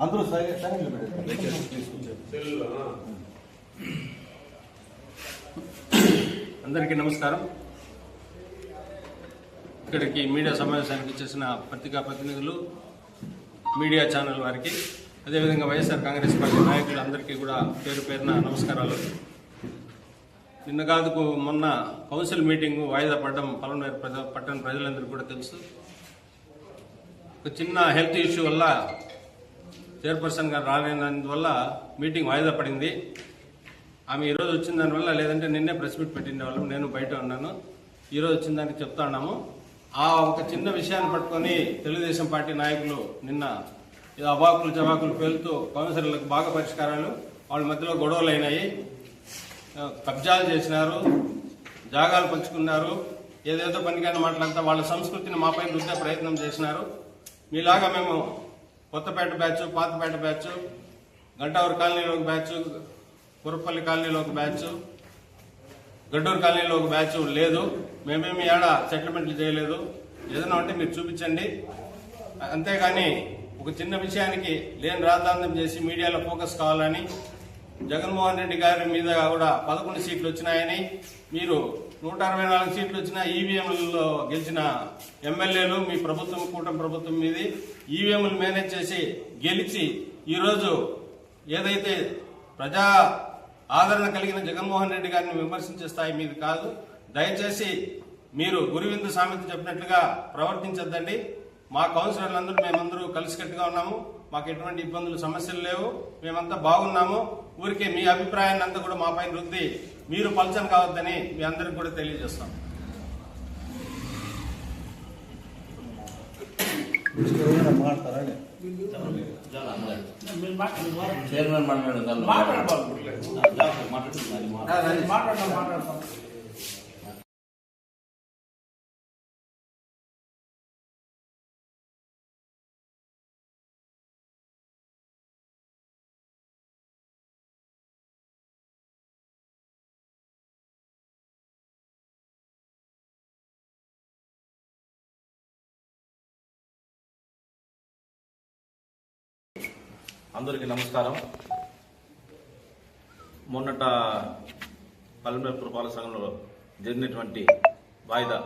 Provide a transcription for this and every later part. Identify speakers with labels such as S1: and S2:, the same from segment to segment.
S1: అందరూ silent silent
S2: అందరికీ నమస్కారం. ఇక్కడికి మీడియా సమావేశానికి వచ్చేసిన పత్రికా ప్రతినిధులు మీడియా ఛానల్ వారికి అదేవిధంగా వైఎస్ఆర్ కాంగ్రెస్ పార్టీ నాయకులందరికీ కూడా పేరు పేరున నమస్కారాలు. నిన్న కాదుకు మొన్న కౌన్సిల్ మీటింగ్ వాయిదా పడడం పలమనేరు ప్రజ పట్టణ ప్రజలందరికీ కూడా తెలుసు. ఒక చిన్న హెల్త్ ఇష్యూ వల్ల చైర్పర్సన్ గారు రాలేనందువల్ల మీటింగ్ వాయిదా పడింది. ఆమె ఈరోజు వచ్చిన దానివల్ల లేదంటే నిన్నే ప్రెస్ మీట్ పెట్టిన వాళ్ళం నేను బయట ఉన్నాను. ఈరోజు వచ్చిన దానికి చెప్తా ఉన్నాము. ఆ ఒక చిన్న విషయాన్ని పట్టుకొని తెలుగుదేశం పార్టీ నాయకులు నిన్న ఏదో అవాకులు జవాకులు పేలుతూ కౌన్సిలర్లకు బాగా పరిష్కారాలు. వాళ్ళ మధ్యలో గొడవలు అయినాయి. కబ్జాలు చేసినారు. జాగాలు పంచుకున్నారు. ఏదేదో పనికైన మాటలంతా వాళ్ళ సంస్కృతిని మాపై రుద్దే ప్రయత్నం చేసినారు. మీలాగా మేము కొత్తపేట బ్యాచ్ పాతపేట బ్యాచ్ గంటావూరు కాలనీలో ఒక బ్యాచ్ కురపల్లి కాలనీలో ఒక బ్యాచ్ గడ్డూరు కాలనీలో ఒక బ్యాచ్ లేదు. మేమేమి ఏడా సెటిల్మెంట్లు చేయలేదు. ఏదైనా ఉంటే మీరు చూపించండి. అంతేగాని ఒక చిన్న విషయానికి లేని రాద్ధాంతం చేసి మీడియాలో ఫోకస్ కావాలని జగన్మోహన్ రెడ్డి గారి మీద కూడా పదకొండు సీట్లు వచ్చినాయని మీరు నూట అరవై నాలుగు సీట్లు వచ్చిన ఈవీఎంలలో గెలిచిన ఎమ్మెల్యేలు మీ ప్రభుత్వం కూటమి ప్రభుత్వం మీది ఈవీఎంలు మేనేజ్ చేసి గెలిచి ఈరోజు ఏదైతే ప్రజా ఆదరణ కలిగిన జగన్మోహన్ రెడ్డి గారిని విమర్శించే స్థాయి మీది కాదు. దయచేసి మీరు గురువిందు సామెత చెప్పినట్లుగా ప్రవర్తించద్దండి. మా కౌన్సిలర్లందరూ మేమందరూ కలిసికట్టుగా ఉన్నాము. మాకు ఎటువంటి ఇబ్బందులు సమస్యలు లేవు. మేమంతా బాగున్నాము. ఊరికే మీ అభిప్రాయాన్ని అంతా కూడా మా పైన రుద్ది మీరు పలచన కావద్దని మీ అందరికి కూడా తెలియజేస్తాం.
S1: మాట్లాడతారా
S3: చైర్మన్ మాట్లాడారు అందరికీ నమస్కారం. మొన్నట పల్లెమూరు పురపాలక సంఘంలో జరిగినటువంటి వాయిదా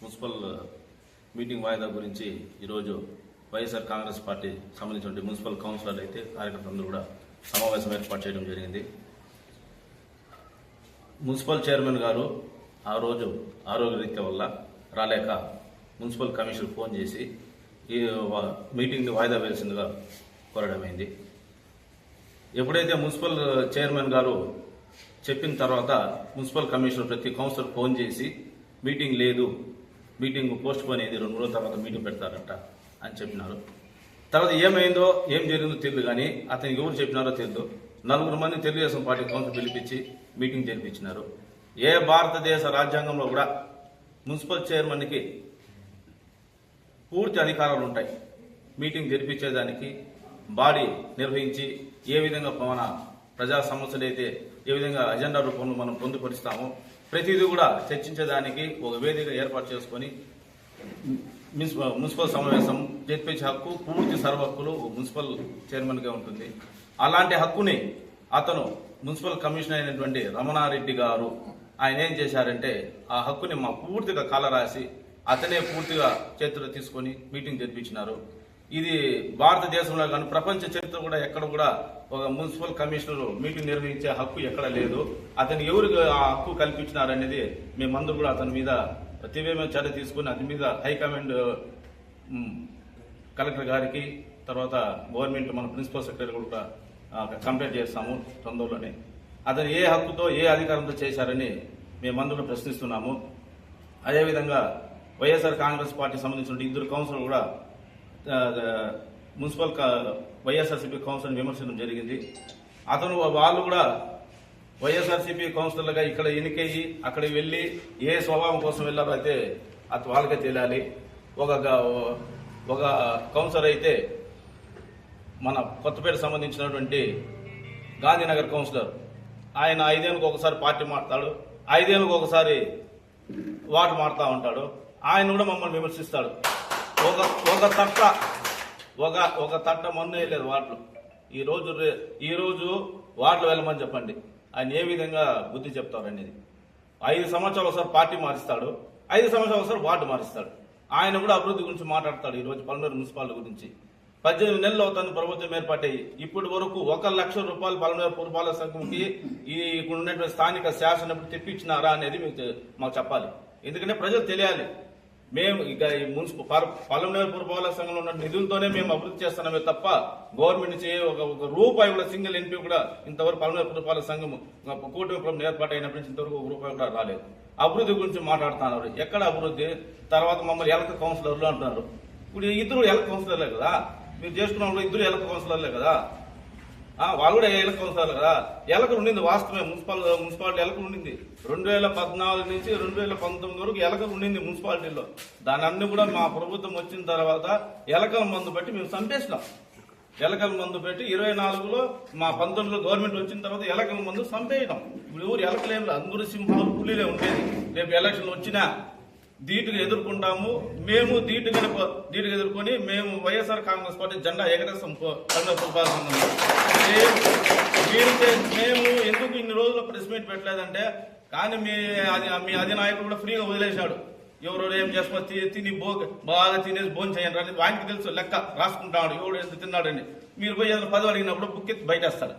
S3: మున్సిపల్ మీటింగ్ వాయిదా గురించి ఈరోజు వైఎస్ఆర్ కాంగ్రెస్ పార్టీ సంబంధించిన మున్సిపల్ కౌన్సిలర్లు అయితే కార్యకర్తలందరూ కూడా సమావేశం ఏర్పాటు చేయడం జరిగింది. మున్సిపల్ చైర్మన్ గారు ఆ రోజు ఆరోగ్యరీత్యా వల్ల రాలేక మున్సిపల్ కమిషనర్ ఫోన్ చేసి ఈ మీటింగ్ని వాయిదా వేసిందిగా కోరడమైంది. ఎప్పుడైతే మున్సిపల్ చైర్మన్ గారు చెప్పిన తర్వాత మున్సిపల్ కమిషనర్ ప్రతి కౌన్సిలర్ ఫోన్ చేసి మీటింగ్ లేదు మీటింగ్ పోస్ట్ పోన్ అయింది రెండు రోజుల తర్వాత మీటింగ్ పెడతారంట అని చెప్పినారు. తర్వాత ఏమైందో ఏం జరిగిందో తెలియదు కానీ అతనికి ఎవరు చెప్పినారో తెలియదు నలుగురు మంది తెలుగుదేశం పార్టీ కౌన్సిల్ పిలిపించి మీటింగ్ జరిపించినారు. ఏ భారతదేశ రాజ్యాంగంలో కూడా మున్సిపల్ చైర్మన్కి పూర్తి అధికారాలు ఉంటాయి మీటింగ్ జరిపించేదానికి బాడీ నిర్వహించి ఏ విధంగా మన ప్రజా సమస్యలు అయితే ఏ విధంగా అజెండా రూపంలో మనం పొందుపరుస్తామో ప్రతిదీ కూడా చర్చించేదానికి ఒక వేదిక ఏర్పాటు చేసుకొని మున్సిపల్ మున్సిపల్ సమావేశం జరిపించే హక్కు పూర్తి సర్వ హక్కులు మున్సిపల్ చైర్మన్గా ఉంటుంది. అలాంటి హక్కుని అతను మున్సిపల్ కమిషనర్ అయినటువంటి రమణారెడ్డి గారు ఆయన ఏం చేశారంటే ఆ హక్కుని మా పూర్తిగా కాలరాసి అతనే పూర్తిగా చేతిలో తీసుకొని మీటింగ్ జరిపించినారు. ఇది భారతదేశంలో కానీ ప్రపంచ చరిత్ర కూడా ఎక్కడ కూడా ఒక మున్సిపల్ కమిషనర్ మీటింగ్ నిర్వహించే హక్కు ఎక్కడ లేదు. అతను ఎవరికి ఆ హక్కు కల్పించినారనేది మేమందరూ కూడా అతని మీద తీవ్రమైన చర్య తీసుకుని అతని మీద హైకమాండ్ కలెక్టర్ గారికి తర్వాత గవర్నమెంట్ మన ప్రిన్సిపల్ సెక్రటరీ కూడా కంప్లైంట్ చేస్తాము తొందరలోనే. అతను ఏ హక్కుతో ఏ అధికారంతో చేశారని మేమందరూ ప్రశ్నిస్తున్నాము. అదేవిధంగా వైఎస్ఆర్ కాంగ్రెస్ పార్టీ సంబంధించిన ఇద్దరు కౌన్సిలర్ కూడా మున్సిపల్ వైఎస్ఆర్సీపీ కౌన్సిల్ విమర్శించడం జరిగింది. అతను వాళ్ళు కూడా వైఎస్ఆర్సీపీ కౌన్సిలర్గా ఇక్కడ ఎన్నికయ్యి అక్కడికి వెళ్ళి ఏ స్వభావం కోసం వెళ్ళారో అయితే అది వాళ్ళకే తెలియాలి. ఒక ఒక కౌన్సిలర్ అయితే మన కొత్తపేట సంబంధించినటువంటి గాంధీనగర్ కౌన్సిలర్. ఆయన ఐదేళ్ళకి ఒకసారి పార్టీ మారుతాడు ఐదేళ్ళకి ఒకసారి వార్డు మారుతూ ఉంటాడు. ఆయన కూడా మమ్మల్ని విమర్శిస్తాడు. ఒక ఒక తట్ట ఒక ఒక తట్ట మొన్న వేయలేదు వార్డులు. ఈ రోజు రే- వెళ్ళమని చెప్పండి. ఆయన ఏ విధంగా బుద్ధి చెప్తారు అనేది. ఐదు సంవత్సరాలు ఒకసారి పార్టీ మారుస్తాడు ఐదు సంవత్సరాలు ఒకసారి వార్డు మారుస్తాడు. ఆయన కూడా అభివృద్ధి గురించి మాట్లాడతాడు ఈరోజు రోజు మున్సిపాలిటీ గురించి. పద్దెనిమిది నెలలు అవుతుంది ప్రభుత్వం ఏర్పాటయ్యి ఇప్పటి వరకు ఒక లక్ష రూపాయలు పల్మేరు పురపాలక సంఘంకి ఈ ఇక్కడ ఉన్నటువంటి స్థానిక శాసనం తెప్పించినారా అనేది మీకు మాకు చెప్పాలి. ఎందుకంటే ప్రజలు తెలియాలి. మేము ఇక ఈ మున్సిపల్ పల్మనేరు పురపాలక సంఘంలో ఉన్న నిధులతోనే మేము అభివృద్ధి చేస్తున్నామే తప్ప గవర్నమెంట్ నుంచి ఒక ఒక రూపాయి కూడా సింగిల్ ఎంపీ కూడా ఇంతవరకు పల్మనేరు పురపాలక సంఘం కూటమి ప్రభుత్వం అయినప్పటి నుంచి ఇంతవరకు ఒక రూపాయి కూడా రాలేదు. అభివృద్ధి గురించి మాట్లాడుతున్నారు. ఎక్కడ అభివృద్ధి? తర్వాత మమ్మల్ని ఎలక కౌన్సిలర్లు అంటున్నారు. ఇప్పుడు ఇద్దరు ఎలక కౌన్సిలర్లే కదా? మీరు చేసుకున్న ఇద్దరు ఎలక కౌన్సిలర్లే కదా? వాళ్ళు కూడా ఎలక కౌన్సిలర్ కదా? ఎలకలు ఉండింది వాస్తవమే. మున్సిపల్ మున్సిపాలిటీ ఎలకలు ఉండింది. రెండు వేల పద్నాలుగు నుంచి రెండు వేల పంతొమ్మిది వరకు ఎలకలు ఉండింది మున్సిపాలిటీలో. దాని అన్ని కూడా మా ప్రభుత్వం వచ్చిన తర్వాత ఎలకల మందు బట్టి మేము చంపేసినాం. ఎలకల మందు పెట్టి ఇరవై నాలుగులో మా పంతొమ్మిదిలో గవర్నమెంట్ వచ్చిన తర్వాత ఎలకల మందు చంపేయడం ఇప్పుడు ఊరు ఎలకలేం లేదు. అందరూ సింహాలు పులిలే ఉండేది. రేపు ఎలక్షన్ వచ్చినా ధీటుగా ఎదుర్కొంటాము. మేము ధీటుగా ధీటుగా ఎదుర్కొని మేము వైఎస్ఆర్ కాంగ్రెస్ పార్టీ జెండా ఎగరేస్తాం. పో- మేము మేము ఎందుకు ఇన్ని రోజులు ప్రెస్ మీట్ పెట్టలేదంటే కానీ మీ అది మీ అధినాయకుడు కూడా ఫ్రీగా వదిలేశాడు. ఎవరెవరు ఏం చేసుకో తిని బో బాగా తినేసి భోజనం చేయండి అని ఆయనకి తెలుసు లెక్క రాసుకుంటాడు. ఎవడు ఎంత తిన్నాడని. మీరు పోయి ఏదైనా పదవి అడిగినప్పుడు బుక్ ఎత్తి బయటేస్తాడు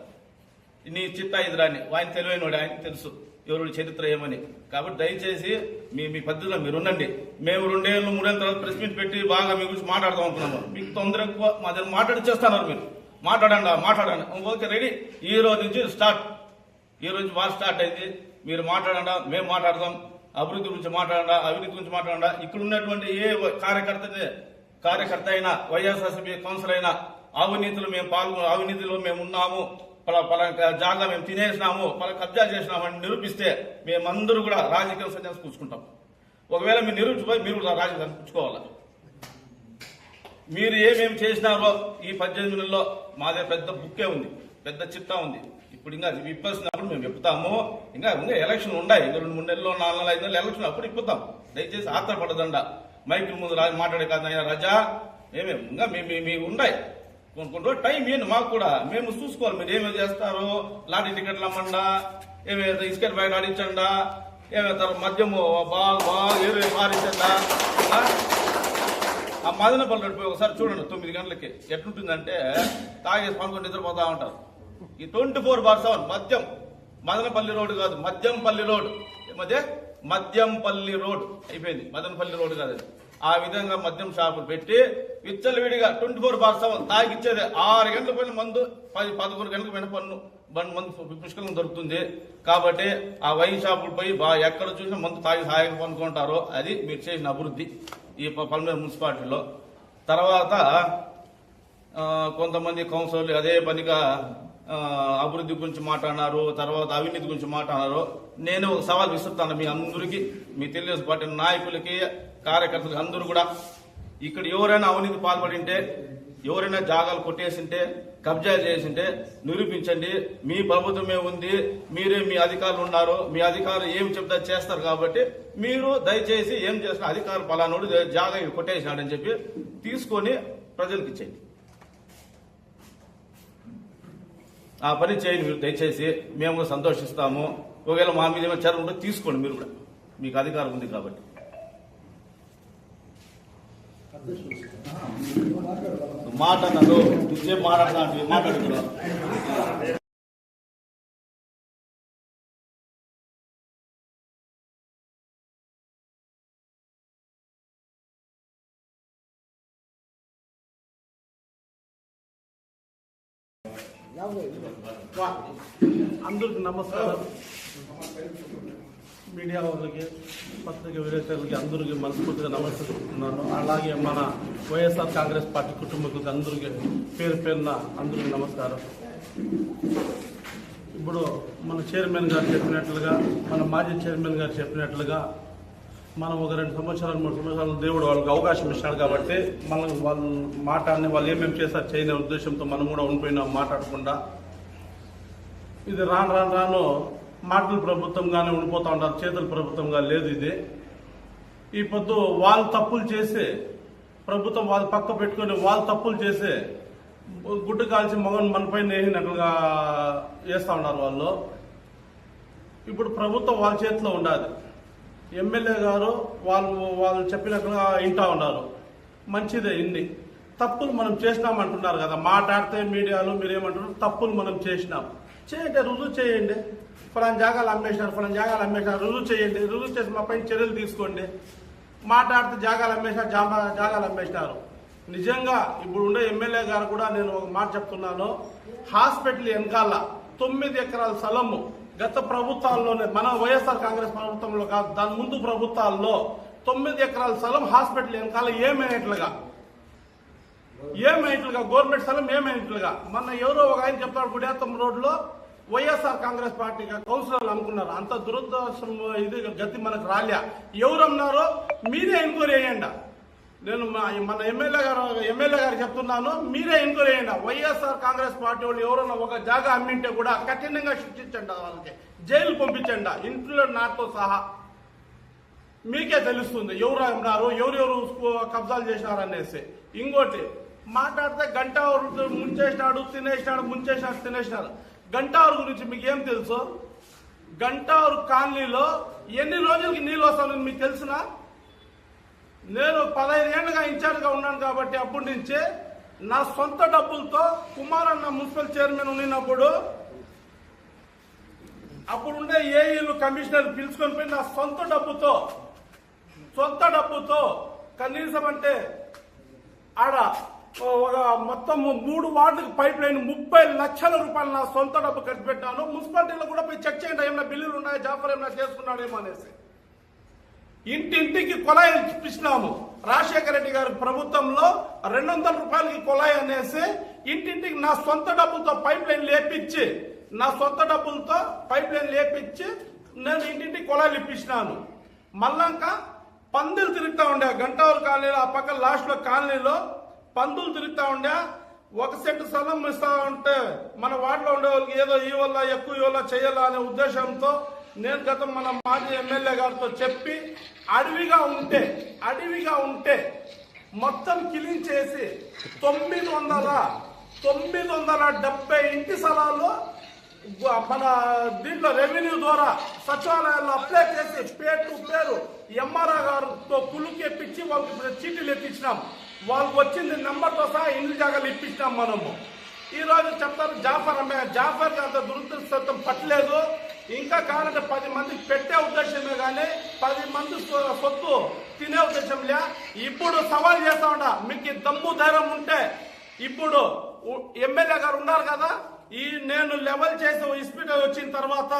S3: నీ చిట్టా ఇది రాని. ఆయన తెలివైనవాడు ఆయనకి తెలుసు. ఎవరు చరిత్ర ఏమని. కాబట్టి దయచేసి మీ మీ పద్ధతిలో మీరు ఉండండి. మేము రెండేళ్ళు మూడేళ్ళ తర్వాత ప్రెస్ మీట్ పెట్టి బాగా మీ గురించి మాట్లాడదాం అనుకున్నాము. మీకు తొందర ఎక్కువ మా దగ్గర మాట్లాడి చేస్తున్నారు మీరు. మాట్లాడండి మాట్లాడండి. Okay ready. ఈ రోజు నుంచి స్టార్ట్. ఈ రోజు వారు స్టార్ట్ అయింది. మీరు మాట్లాడండా మేము మాట్లాడదాం అభివృద్ధి గురించి మాట్లాడండా అవినీతి గురించి మాట్లాడండి. ఇక్కడ ఉన్నటువంటి ఏ కార్యకర్త కార్యకర్త అయినా వైఎస్ఆర్సీపీ కౌన్సిల్ అయినా అవినీతిలో మేము పాల్గొ అవినీతిలో మేము ఉన్నాము. పలా పలా జాగా మేము తినేసినాము పలా కబ్జా చేసినామని నిరూపిస్తే మేమందరూ కూడా రాజకీయ సన్యాసం పుచ్చుకుంటాం. ఒకవేళ మీరు నిరూపించిపోయి మీరు కూడా రాజకీయ పుచ్చుకోవాలి? మీరు ఏమేమి చేసినారో ఈ పద్దెనిమిది నెలల్లో పెద్ద బుక్కే ఉంది పెద్ద చిట్టా ఉంది. ఇప్పుడు ఇంకా అది మేము చెప్తాము. ఇంకా ఇంకా ఎలక్షన్ ఉండాయి. ఇంకా రెండు మూడు నెలలు నాలుగు నెలలు ఐదు నెలలు ఎలక్షన్ అప్పుడు ఇప్పుతాం. దయచేసి ఆత్రపడదండ. మైకుల ముందు రాజు మాట్లాడే కాదు అయ్యా రజా. మేమే ఇంకా మీ మీ- ఉన్నాయి కొన్ని రోజులు టైం ఇవ్వండి మాకు కూడా? మేము చూసుకోవాలి. మీరు ఏమేమి చేస్తారు లాటరీ టికెట్లు అమ్మండా ఏమే ఇసుకెట్ బయట ఆడించండా ఏమైతే తర్వాత మద్యము బాగా బాగా ఏరు మారించండా ఆ? ఆ మదనపల్లి పోయి ఒకసారి చూడండి తొమ్మిది గంటలకి. ఎట్లుంటుందంటే తాగేసి పనుకొని నిద్రపోతా ఉంటారు. ఈ ట్వంటీ ఫోర్ బార్ సెవెన్ మద్యం. మదనపల్లి రోడ్డు కాదు మద్యంపల్లి రోడ్ మధ్య? మద్యంపల్లి రోడ్ అయిపోయింది. మదనపల్లి రోడ్ కాదు ఆ విధంగా మద్యం షాపులు పెట్టి విచ్చలవిడిగా ట్వంటీ ఫోర్ బార్ సెవెన్ తాగిచ్చేది ఆరు గంటల పైన మందు పది పదకొండు గంటల పైన పన్ను బండ్ మందు పుష్కలం దొరుకుతుంది. కాబట్టి ఆ వైన్ షాపులు పోయి బాగా ఎక్కడ చూసినా మందు తాగి హాయిగా పనుకుంటారో అది మీరు చేసిన అభివృద్ధి ఈ ప- పల్మేరు మున్సిపాలిటీలో. తర్వాత కొంతమంది కౌన్సిలర్లు అదే పనిగా అభివృద్ధి గురించి మాట్లాడినారు తర్వాత అవినీతి గురించి మాట్లాడినారు. నేను ఒక సవాల్ విసురుతాను మీ అందరికీ మీ తెలుగుదేశం పార్టీ నాయకులకి కార్యకర్తలకి అందరూ కూడా. ఇక్కడ ఎవరైనా అవినీతి పాల్పడింటే ఎవరైనా జాగాలు కొట్టేసింటే కబ్జా చేసింటే నిరూపించండి. మీ ప్రభుత్వమే ఉంది మీరే మీ అధికారులు ఉన్నారు మీ అధికారులు ఏం చెప్తా చేస్తారు కాబట్టి మీరు దయచేసి ఏం చేసిన అధికారులు పలానోడు జాగా కొట్టేసినాడని చెప్పి తీసుకొని ప్రజలకు ఇచ్చేయండి. ఆ పని చేయండి మీరు దయచేసి మేము కూడా సంతోషిస్తాము. ఒకవేళ మా మీద ఏమైనా చర్య ఉంటే తీసుకోండి మీరు కూడా. మీకు అధికారం ఉంది కాబట్టి. మాట నన్ను నువ్వే మాట్లాడతా
S4: అందరికి నమస్కారం. మీడియా వాళ్ళకి పత్రిక విలేకరులకి అందరికీ మనస్ఫూర్తిగా నమస్కరిస్తున్నాను. అలాగే మన వైఎస్ఆర్ కాంగ్రెస్ పార్టీ కుటుంబీకులకి అందరికీ పేరు పేరున అందరికీ నమస్కారం. ఇప్పుడు మన చైర్మన్ గారు చెప్పినట్లుగా మన మాజీ చైర్మన్ గారు చెప్పినట్లుగా మనం ఒక రెండు సంవత్సరాలు మూడు సంవత్సరాలు దేవుడు వాళ్ళకి అవకాశం ఇస్తాడు కాబట్టి మనం వాళ్ళు మాట్లాడిని వాళ్ళు ఏమేమి చేశారు చేయని ఉద్దేశంతో మనం కూడా ఉండిపోయినాం మాట్లాడకుండా. ఇది రాను రాను రాను మాటల ప్రభుత్వంగానే ఉండిపోతూ ఉంటారు చేతుల ప్రభుత్వంగా లేదు ఇది. ఈ పొద్దు వాళ్ళు తప్పులు చేసి ప్రభుత్వం వాళ్ళు పక్క పెట్టుకొని వాళ్ళు తప్పులు చేసి గుడ్డు కాల్చి మగన్ మనపైన వేసినట్లుగా వేస్తూ ఉన్నారు వాళ్ళు. ఇప్పుడు ప్రభుత్వం వాళ్ళ చేతిలో ఉండాలి. ఎమ్మెల్యే గారు వాళ్ళు వాళ్ళు చెప్పినట్లుగా వింటా ఉన్నారు. మంచిదే ఇన్ని. తప్పులు మనం చేసినామంటున్నారు కదా. మాట్లాడితే మీడియాలో మీరేమంటున్నారు తప్పులు మనం చేసినాం. చేయండి రుజువు చేయండి. ఫలానా జాగాలు అమ్మేసినారు ఫలానా జాగాలు అమ్మేసినారు. రుజువు చేయండి రుజువు చేసి మా పైన చర్యలు తీసుకోండి. మాట్లాడితే జాగాలు అమ్మేసినారు జామా జాగాలు అమ్మేసినారు. నిజంగా ఇప్పుడు ఉండే ఎమ్మెల్యే గారు కూడా నేను ఒక మాట చెప్తున్నాను. హాస్పిటల్ వెనకాల తొమ్మిది ఎకరాల స్థలము గత ప్రభుత్వాల్లోనే మన వైఎస్ఆర్ కాంగ్రెస్ ప్రభుత్వంలో కాదు దాని ముందు ప్రభుత్వాల్లో తొమ్మిది ఎకరాల స్థలం హాస్పిటల్ వెనకాల ఏమైనట్లుగా? ఏమైనట్లుగా? గవర్నమెంట్ స్థలం ఏమైనట్లుగా? మొన్న ఎవరో ఒక ఆయన చెప్తాడు గుడియాత్తం రోడ్లో వైఎస్ఆర్ కాంగ్రెస్ పార్టీ కౌన్సిలర్లు అనుకున్నారు. అంత దురదృష్టం ఇది గతి మనకు రాలే. ఎవరు అన్నారో మీరే ఎంక్వైరీ చేయండి. నేను మా- మన ఎమ్మెల్యే గారు ఎమ్మెల్యే గారు చెప్తున్నాను మీరే ఎంక్వైరీ చేయండి. వైఎస్ఆర్ కాంగ్రెస్ పార్టీ వాళ్ళు ఎవరన్నా ఒక జాగా అమ్మింటే కూడా కఠినంగా శిక్షించండి వాళ్ళకి. జైలు పంపించండి. ఇంట్లో నాతో సహా. మీకే తెలుస్తుంది ఎవరు అమ్మినారు ఎవరెవరు కబ్జాలు చేసినారు అనేసి. ఇంకోటి మాట్లాడితే గంట ముంచేసినాడు తినేసినాడు ముంచేసినాడు తినేసినాడు. గంటావరు గురించి మీకు ఏం తెలుసు? గంటావరు కాలనీలో ఎన్ని రోజులకి నీళ్ళు వస్తాయని మీకు తెలిసినా? నేను పదహైదు ఏళ్ళుగా ఇన్ఛార్జ్గా ఉన్నాను కాబట్టి అప్పటి నుంచే నా సొంత డబ్బులతో కుమారన్న మున్సిపల్ చైర్మన్ ఉన్నప్పుడు అప్పుడుండే ఏఈలు కమిషనర్ పిలుచుకొని పోయి నా సొంత డబ్బుతో సొంత డబ్బుతో కనీసం అంటే ఆడ ఒక మొత్తం మూడు వార్డులకు పైప్ లైన్ ముప్పై లక్షల రూపాయలు నా సొంత డబ్బు ఖర్చు పెట్టాను. మున్సిపాలిటీలో కూడా పోయి చెక్ చేయండి ఏమైనా బిల్లులు ఉన్నాయా జాఫర్ ఏమైనా చేసుకున్నాడేమో అనేసి. ఇంటింటికి కుళాయిలు ఇప్పించినాము రాజశేఖర రెడ్డి గారి ప్రభుత్వంలో రెండు వందల రూపాయలకి కొలాయి అనేసి ఇంటింటికి నా సొంత డబ్బులతో పైప్ లైన్ లేపించి నా సొంత డబ్బులతో పైప్ లైన్ లేపించి నేను ఇంటింటికి కొలాయిలు ఇప్పించినాను మళ్ళాక పందులు తిరుగుతూ ఉండే గంటవరు కాలనీలో ఆ పక్క లాస్ట్లో కాలనీలో పందులు తిరుగుతూ ఉండే ఒక సెంటు స్థలం ఇస్తా ఉంటే మన వార్డులో ఉండే వాళ్ళకి ఏదో ఈ వల్ల ఎక్కువ ఈ వల్ల చేయాలా అనే ఉద్దేశంతో నేను గతం మన మాజీ ఎమ్మెల్యే గారితో చెప్పి అడవిగా ఉంటే అడవిగా ఉంటే మొత్తం క్లీన్ చేసి తొమ్మిది వందల తొమ్మిది వందల డెబ్బై ఇంటి స్థలాల్లో మన దీంట్లో రెవెన్యూ ద్వారా సచివాలయాల్లో అప్లై చేసి పేరు టు పేరు ఎంఆర్ఆ గారితో కులుకి ఎప్పించి వాళ్ళకి చీటీలు ఎప్పించినాం వాళ్ళకి వచ్చింది నెంబర్తో సహా ఇంటి జాగాలు ఇప్పించినాం మనము. ఈ రోజు చెప్తారు జాఫర్ అమ్మే జాఫర్ అంత దురదృష్టం పట్టలేదు. ఇంకా కావాలంటే పది మందికి పెట్టే ఉద్దేశమే కానీ పది మంది సొత్తు తినే ఉద్దేశం లే ఇప్పుడు సవాల్ చేస్తా ఉండ మీకు దమ్ము ధైర్యం ఉంటే ఇప్పుడు ఎమ్మెల్యే గారు ఉన్నారు కదా ఈ నేను లెవెల్ చేసే హాస్పిటల్ వచ్చిన తర్వాత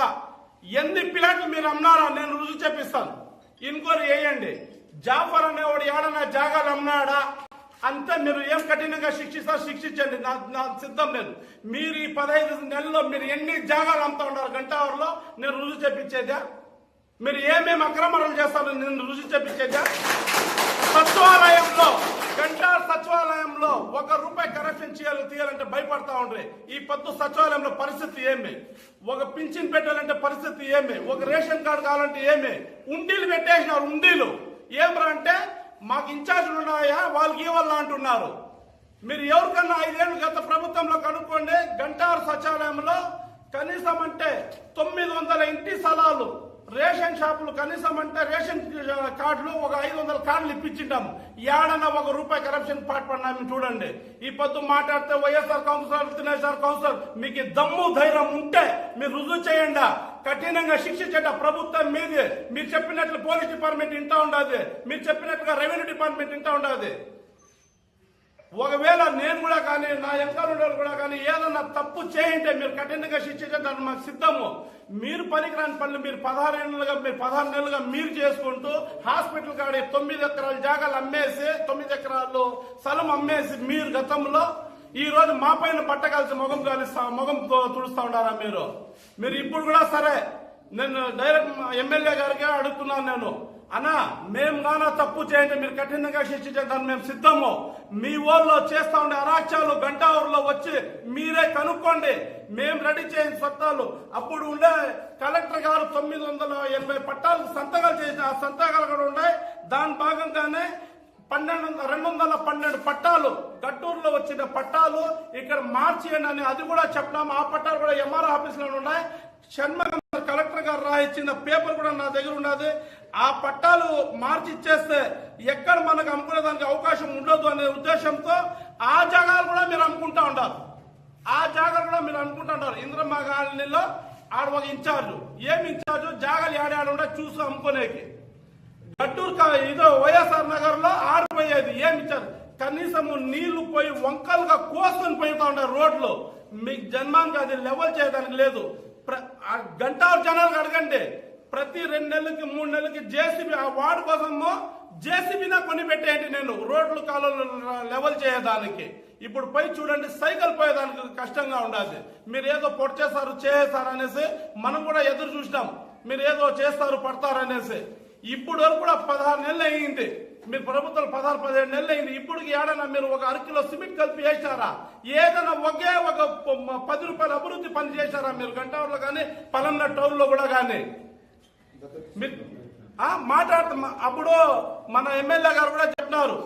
S4: ఎన్ని ప్లాట్లు మీరు అమ్మారా నేను రుజువు చెప్పిస్తాను. ఇంక్వైరీ వేయండి జాఫర్ అనేవాడు ఏడన్నా జాగాలు అమ్మాడా అంతే మీరు ఏం కఠినంగా శిక్షిస్తారు శిక్షించండి. నా నా సిద్ధం లేదు. మీరు ఈ పదహైదు నెలల్లో మీరు ఎన్ని జాగాలు అమ్ముతా ఉన్నారు? గంటావరంలో నేను రుజువు చెప్పించేదా? మీరు ఏమేమి అక్రమాలు చేస్తారో నేను రుచి చెప్పించేదా సచివాలయంలో గంటా సచివాలయంలో ఒక రూపాయి కరెక్షన్ చేయాలి తీయాలంటే భయపడతా ఉండ్రి. ఈ పత్తు సచివాలయంలో పరిస్థితి ఏమి? ఒక పింఛన్ పెట్టాలంటే పరిస్థితి ఏమి? ఒక రేషన్ కార్డు కావాలంటే ఏమి? ఉండీలు పెట్టేసినారు ఉండీలు. ఏమరా అంటే మాకు ఇన్ఛార్జ్లు ఉన్నాయా? వాళ్ళకి ఇవ్వాలా అంటున్నారు. మీరు ఎవరికన్నా ఐదేళ్ళు గత ప్రభుత్వంలో కనుక్కోండి గంటారు సచివాలయంలో కనీసం అంటే తొమ్మిది వందల ఇంటి స్థలాలు రేషన్ షాపులు కనీసం అంటే రేషన్ కార్డులు ఒక ఐదు వందల కార్డులు ఇప్పించింటాము. ఏడన్నా ఒక రూపాయి కరప్షన్ పాటుపడినాము చూడండి. ఈ పొద్దు మాట్లాడితే వైఎస్ఆర్ కౌన్సిలర్ తినేసార్ కౌన్సిలర్ మీకు దమ్ము ధైర్యం ఉంటే మీరు రుజువు చేయండి. కఠినంగా శిక్షించేట ప్రభుత్వం మీది. మీరు చెప్పినట్లు పోలీస్ డిపార్ట్మెంట్ ఇంటా ఉండదు. మీరు చెప్పినట్లుగా రెవెన్యూ డిపార్ట్మెంట్ ఇంటా ఉండదు. ఒకవేళ నేను కూడా కానీ నా వెనకాల ఉండేవాళ్ళు కూడా కానీ ఏదన్నా తప్పు చేయంటే మీరు కఠినంగా శిక్షించడానికి మాకు సిద్ధము. మీరు పనికిరాని పనులు మీరు పదహారు ఏళ్ళుగా మీరు పదహారు నెలలుగా మీరు చేసుకుంటూ హాస్పిటల్ కాడే తొమ్మిది ఎకరాల జాగాలు అమ్మేసి తొమ్మిది ఎకరాలు స్థలం అమ్మేసి మీరు గతంలో ఈ రోజు మా పైన పట్టకాల్సి మొగం కలిస్తా మొగం తుడుస్తా ఉన్నారా మీరు? మీరు ఇప్పుడు కూడా సరే నేను డైరెక్ట్ ఎమ్మెల్యే గారికి అడుగుతున్నాను నేను. అనా మేము గానా తప్పు చేయండి మీరు కఠినంగా శిక్షించడానికి మేము సిద్ధము. మీ ఊళ్ళో చేస్తా ఉండే అరాక్ష్యాలు గంటావూరులో వచ్చి మీరే కనుక్కోండి. మేము రెడీ చేయని చట్టాలు అప్పుడు ఉండే కలెక్టర్ గారు తొమ్మిది వందల ఎనభై పట్టాలు సంతకాలు చేసిన ఆ సంతకాలు కూడా ఉన్నాయి దాని భాగంగానే పన్నెండు వందల రెండు వందల పన్నెండు పట్టాలు గట్టూరులో వచ్చిన పట్టాలు ఇక్కడ మార్చేయండి అని అది కూడా చెప్పినాము ఆ పట్టాలు కూడా ఎంఆర్ ఆఫీసులో ఉన్నాయి షణ్మగం ఇచ్చిన పేపర్ కూడా నా దగ్గర ఉన్నది. ఆ పట్టాలు మార్చి ఇచ్చేస్తే ఎక్కడ మనకు అమ్ముకునేదానికి అవకాశం ఉండదు అనే ఉద్దేశంతో ఆ జాగాలు కూడా మీరు అమ్ముకుంటా ఉంటారు ఆ జాగాలు కూడా మీరు అనుకుంటా ఉంటారు ఇంద్రమ్మ కాలనీలో ఆడ ఒక ఇన్ఛార్జ్ ఏమి ఇన్ఛార్జు? జాగాలు ఆడాడు ఉంటే చూసి అమ్ముకునేకి. గట్టూరు ఇదో వైఎస్ఆర్ నగర్లో ఆడిపోయేది ఏమి ఇచ్చారు? కనీసం నీళ్ళు పోయి వంకలుగా కోసుకొని పోయితా ఉంటారు రోడ్లు. మీకు జన్మానికి అది లెవెల్ చేయడానికి లేదు. ప్ర- ఆ జనాలకు అడగండి. ప్రతి రెండు నెలలకి మూడు నెలలకి జేసీబీ ఆ వార్డు కోసము జేసీబీనా కొని పెట్టేయండి నేను. రోడ్లు కాలువలు లెవెల్ చేయడానికి. ఇప్పుడు పై చూడండి సైకిల్ పోయేదానికి కష్టంగా ఉండాలి మీరు ఏదో పొడి చేస్తారు చేస్తారు అనేసి మనం కూడా ఎదురు చూసినాం. మీరు ఏదో చేస్తారు పడతారు అనేసి ఇప్పుడు వరకు కూడా పదహారు నెలలు అయ్యింది. మీరు ప్రభుత్వం పదహారు పదిహేడు నెలలు అయింది ఇప్పటికి ఏడైనా మీరు ఒక అరకిలో సిమెంట్ కలిపి వేసినారా ఏదైనా ఒకే ఒక పది రూపాయల అభివృద్ధి పని చేశారా మీరు? గంటూరులో కానీ పలన్న టౌన్లో కూడా కానీ? మాట్లాడుతూ అప్పుడు మన ఎమ్మెల్యే గారు కూడా చెప్పినారు.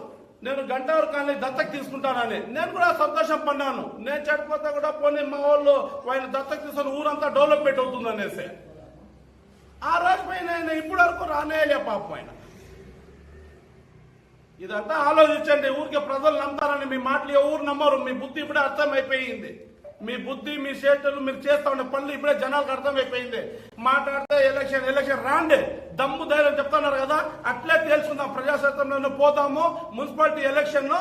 S4: నేను గంటవర కానీ దత్తకు తీసుకుంటానని. నేను కూడా సంతోషం పడ్డాను. నేను చెడిపోతే కూడా పోనీ మా వాళ్ళు ఆయన దత్తకు తీసుకొని ఊరంతా డెవలప్మెంట్ అవుతుంది అనేసి ఆ రోజు పైన ఆయన ఇప్పుడు వరకు రానేలే పాపం ఆయన. ఇదంతా ఆలోచించండి ఊరికే ప్రజలు నమ్ముతారని మీ మాటలు ఎవరు నమ్మరు మీ బుద్ధి ఇప్పుడే అర్థమైపోయింది. మీ బుద్ధి మీ చేతులు మీరు చేస్తా ఉండే పనులు ఇప్పుడే జనాలకు అర్థమైపోయింది. మాట్లాడితే ఎలక్షన్ ఎలక్షన్ రాండి. దమ్ము ధైర్యం చెప్తున్నారు కదా అట్లే తేల్చుకుందాం. ప్రజాస్వామ్యంలో పోతాము. మున్సిపాలిటీ ఎలక్షన్లో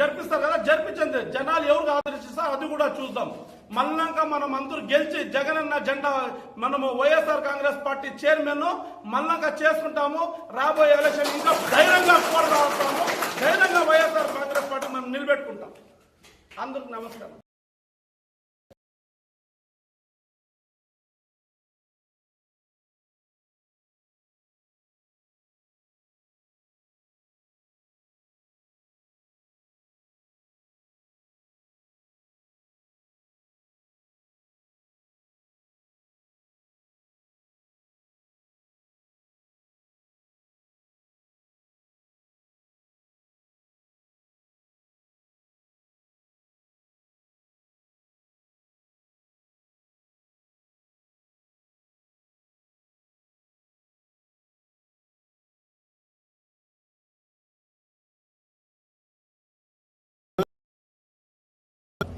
S4: జరిపిస్తారు కదా జరిపించింది జనాలు ఎవరు ఆదరిస్తారు అది కూడా చూద్దాం. మళ్ళాక మనం అందరూ గెలిచి జగనన్న జెండా మనము వైఎస్ఆర్ కాంగ్రెస్ పార్టీ చైర్మన్ మళ్ళాక చేసుకుంటాము. రాబోయే ఎలక్షన్ ఇంకా ధైర్యంగా పోరాడతాము. ధైర్యంగా వైఎస్ఆర్ కాంగ్రెస్ పార్టీ మనం నిలబెట్టుకుంటాం. అందరికి నమస్కారం.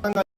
S4: Gracias.